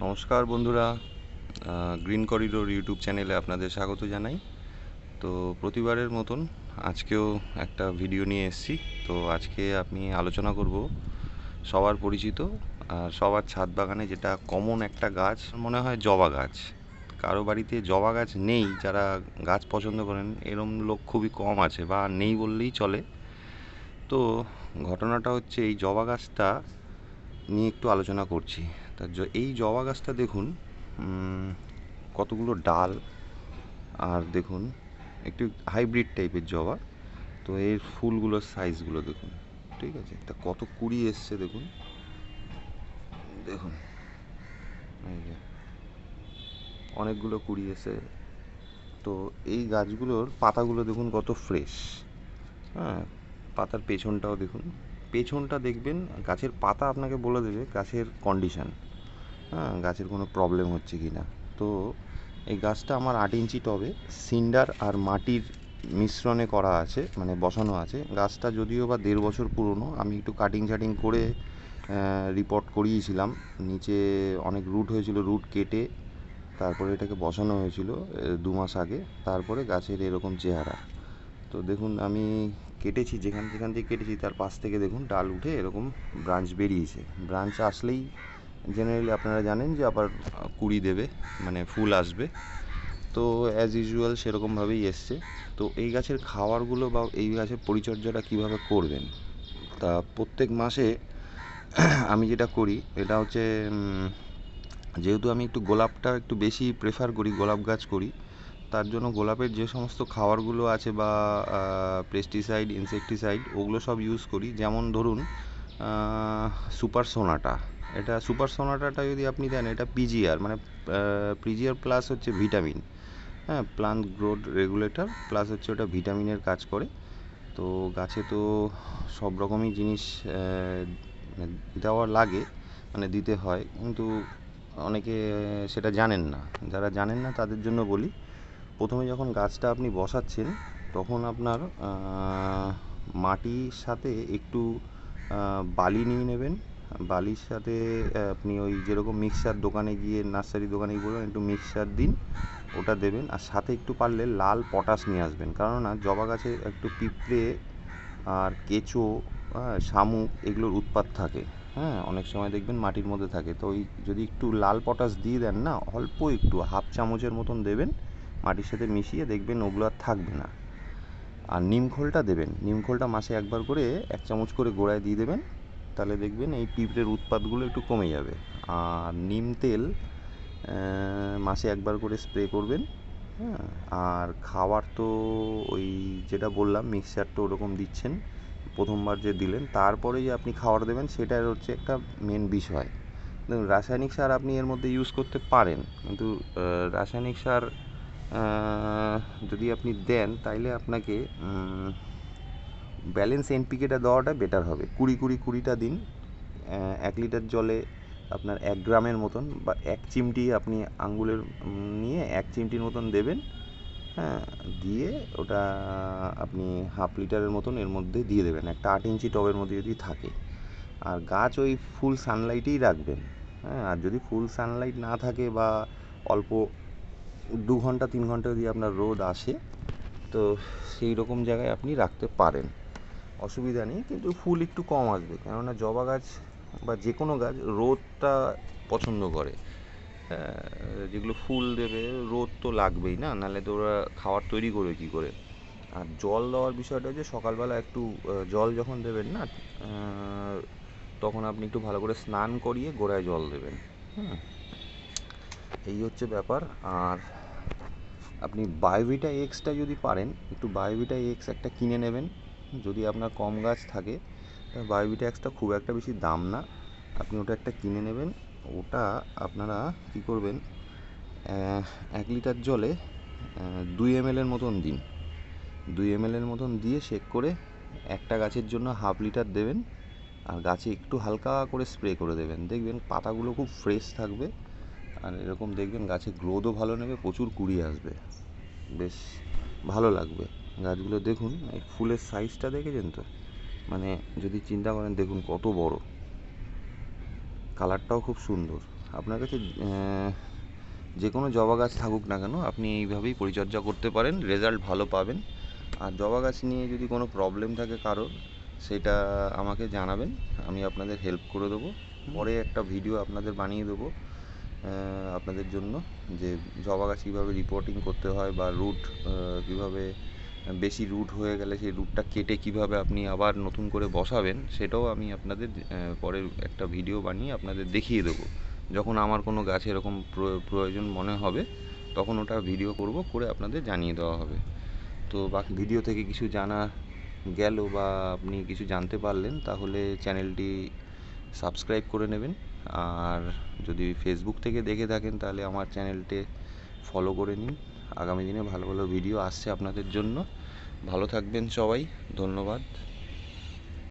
নমস্কার বন্ধুরা green corridor YouTube চ্যানেলে আপনাদের স্বাগত জানাই। তো প্রতিবারের মতন আজকেও একটা ভিডিও নিয়ে এসেছি। তো আজকে আমি আলোচনা করব সবার পরিচিত আর সবার ছাদ বাগানে যেটা কমন একটা গাছ মনে হয় জবা গাছ। কারও বাড়িতে জবা গাছ নেই, যারা গাছ পছন্দ করেন, এরম লোক খুবই কম আছে বা নেই বললেই চলে। তো ঘটনাটা হচ্ছে এই জবা গাছটা নিয়ে একটু আলোচনা করছি। তা জ- এই জবা গাছটা দেখুন কতগুলো ডাল, আর দেখুন, একটু হাইব্রিড টাইপের জবা, তো এর ফুলগুলোর সাইজগুলো দেখুন, ঠিক আছে? তা কত কুড়ি এসছে দেখুন? দেখুন, এই যে, অনেকগুলো কুড়ি এসে, তো এই গাছগুলোর পাতাগুলো দেখুন কত ফ্রেশ হ্যাঁ? পাতার পেছনটাও দেখুন, পেছনটা দেখবেন, গাছের পাতা আপনাকে বলে দেবে গাছের কন্ডিশন হ্যাঁ গাছের কোনো প্রবলেম হচ্ছে কি না তো এই গাছটা আমার আট ইঞ্চি টবে, সিন্ডার আর মাটির মিশ্রণে করা আছে মানে বসানো আছে। গাছটা যদিও বা দেড় বছর পুরনো, আমি একটু কাটিং ছাটিং করে রিপোর্ট করিয়েছিলাম। নিচে অনেক রুট হয়েছিল রুট কেটে তারপরে এটাকে বসানো হয়েছিল দু মাস আগে। তারপরে গাছের এরকম চেহারা। তো দেখুন, আমি কেটেছি, যেখান যেখান থেকে কেটেছি, তার পাশ থেকে দেখুন, ডাল উঠে এরকম ব্রাঞ্চ বেরিয়েছে। ব্রাঞ্চ আসলেই জেনারেলি আপনারা জানেন যে আবার কুড়ি দেবে মানে ফুল আসবে। তো অ্যাজ ইউজুয়াল সেরকমভাবেই এসছে। তো এই গাছের খাওয়ারগুলো বা এই গাছের পরিচর্যাটা কীভাবে করবেন? তা প্রত্যেক মাসে আমি যেটা করি, এটা হচ্ছে যেহেতু আমি একটু গোলাপটা একটু বেশি প্রেফার করি, গোলাপ গাছ করি, তার জন্য গোলাপের যে সমস্ত খাবারগুলো আছে বা পেস্টিসাইড ইনসেকটিসাইড ওগুলো সব ইউজ করি। যেমন ধরুন সুপার সোনাটা এটা সুপার সোনাটাটা যদি আপনি দেন, এটা পিজিআর মানে পিজিআর প্লাস হচ্ছে ভিটামিন হ্যাঁ প্লান্ট গ্রোথ রেগুলেটর প্লাস হচ্ছে ওটা ভিটামিনের কাজ করে। তো গাছে তো সব রকমই জিনিস মানে দেওয়া লাগে মানে দিতে হয়, কিন্তু অনেকে সেটা জানেন না। যারা জানেন না, তাদের জন্য বলি, প্রথমে যখন গাছটা আপনি বসাচ্ছেন, তখন আপনার মাটির সাথে একটু বালি নিয়ে নেবেন বালির সাথে আপনি ওই যেরকম মিক্সচার দোকানে গিয়ে নার্সারি দোকানে গিয়ে বলবেন, একটু মিক্সচার দিন, ওটা দেবেন। আর সাথে একটু পারলে লাল পটাশ নিয়ে আসবেন। কেননা জবা গাছে একটু পিঁপড়ে আর কেঁচো হ্যাঁ শামুক এগুলোর উৎপাত থাকে। হ্যাঁ অনেক সময় দেখবেন মাটির মধ্যে থাকে। তো ওই যদি একটু লাল পটাশ দিয়ে দেন না, অল্প একটু, হাফ চামচের মতন দেবেন, মাটির সাথে মিশিয়ে দেখবেন ওগুলো আর থাকবে না। আর নিমখোলটা দেবেন। নিমখোলটা মাসে একবার করে এক চামচ করে গোড়ায় দিয়ে দেবেন। তাহলে দেখবেন এই পিঁপড়ের উৎপাতগুলো একটু কমে যাবে। আর নিম তেল মাসে একবার করে স্প্রে করবেন হ্যাঁ? আর খাবার তো ওই যেটা বললাম মিক্সচার তো ওরকম দিচ্ছেন, প্রথমবার যে দিলেন, তারপরে যে আপনি খাবার দেবেন, সেটার হচ্ছে একটা মেন বিষয়। দেখুন, রাসায়নিক সার আপনি এর মধ্যে ইউজ করতে পারেন, কিন্তু রাসায়নিক সার যদি আপনি দেন, তাইলে আপনাকে ব্যালেন্স এনপিকেটা দেওয়াটা বেটার হবে। কুড়ি কুড়ি কুড়িটা দিন এক লিটার জলে আপনার এক গ্রামের মতন বা এক চিমটি আপনি আঙ্গুলের নিয়ে এক চিমটির মতন দেবেন হ্যাঁ দিয়ে ওটা আপনি হাফ লিটারের মতন এর মধ্যে দিয়ে দেবেন। একটা আট ইঞ্চি টবের মধ্যে যদি থাকে। আর গাছ ওই ফুল সানলাইটেই রাখবেন হ্যাঁ আর যদি ফুল সানলাইট না থাকে বা অল্প দু ঘণ্টা, তিন ঘণ্টা যদি আপনার রোদ আসে, তো সেই রকম জায়গায় আপনি রাখতে পারেন। অসুবিধা নেই, কিন্তু ফুল একটু কম আসবে। কেননা জবা গাছ বা যে কোনো গাছ রোদটা পছন্দ করে। যেগুলো ফুল দেবে, রোদ তো লাগবেই না, নাহলে তো ওরা খাবার তৈরি করবে কী করে? আর জল দেওয়ার বিষয়টা হচ্ছে সকালবেলা একটু জল যখন দেবেন না তখন আপনি একটু ভালো করে স্নান করিয়ে গোড়ায় জল দেবেন। হুম। এই হচ্ছে ব্যাপার। আর আপনি বায়োভিটা এক্সটা যদি পারেন, একটু বায়োভিটা এক্স একটা কিনে নেবেন। যদি আপনার কম গাছ থাকে বায়োভিটা এক্সটা খুব একটা বেশি দাম না। আপনি ওটা একটা কিনে নেবেন। ওটা আপনারা কী করবেন এক লিটার জলে দুই এম এর মতন দিন। দুই এম এর মতন দিয়ে শেক করে একটা গাছের জন্য হাফ লিটার দেবেন আর গাছে একটু হালকা করে স্প্রে করে দেবেন। দেখবেন পাতাগুলো খুব ফ্রেশ থাকবে আর এরকম দেখবেন গাছে গ্রোথও ভালো নেবে, প্রচুর কুড়ি আসবে। বেশ। ভালো লাগবে। গাছগুলো দেখুন, এই ফুলের সাইজটা দেখেছেন তো? মানে যদি চিন্তা করেন, দেখুন কত বড়। কালারটাও খুব সুন্দর। আপনার কাছে যে কোনো জবা গাছ থাকুক না কেন, আপনি এইভাবেই পরিচর্যা করতে পারেন রেজাল্ট ভালো পাবেন। আর জবা গাছ নিয়ে যদি কোনো প্রবলেম থাকে কারোর, সেটা আমাকে জানাবেন, আমি আপনাদের হেল্প করে দেবো। পরে একটা ভিডিও আপনাদের বানিয়ে দেবো। আপনাদের জন্য যে জবা গাছ কীভাবে রিপোর্টিং করতে হয় বা রুট কীভাবে বেশি রুট হয়ে গেলে সেই রুটটা কেটে কীভাবে আপনি আবার নতুন করে বসাবেন সেটাও আমি আপনাদের আহ, পরে একটা ভিডিও বানিয়ে আপনাদের দেখিয়ে দেবো। যখন আমার কোনো গাছ এরকম প্রয়- প্রয়োজন মনে হবে তখন ওটা ভিডিও করব করে আপনাদের জানিয়ে দেওয়া হবে। তো বাকি ভিডিও থেকে কিছু জানা গেল বা আপনি কিছু জানতে পারলেন তাহলে চ্যানেলটি সাবস্ক্রাইব করে নেবেন। আর যদি ফেসবুক থেকে দেখে থাকেন, তাহলে আমার চ্যানেলটি ফলো করে নিন। আগামী দিনে ভালো ভালো ভিডিও আসছে আপনাদের জন্য। ভালো থাকবেন সবাই। ধন্যবাদ।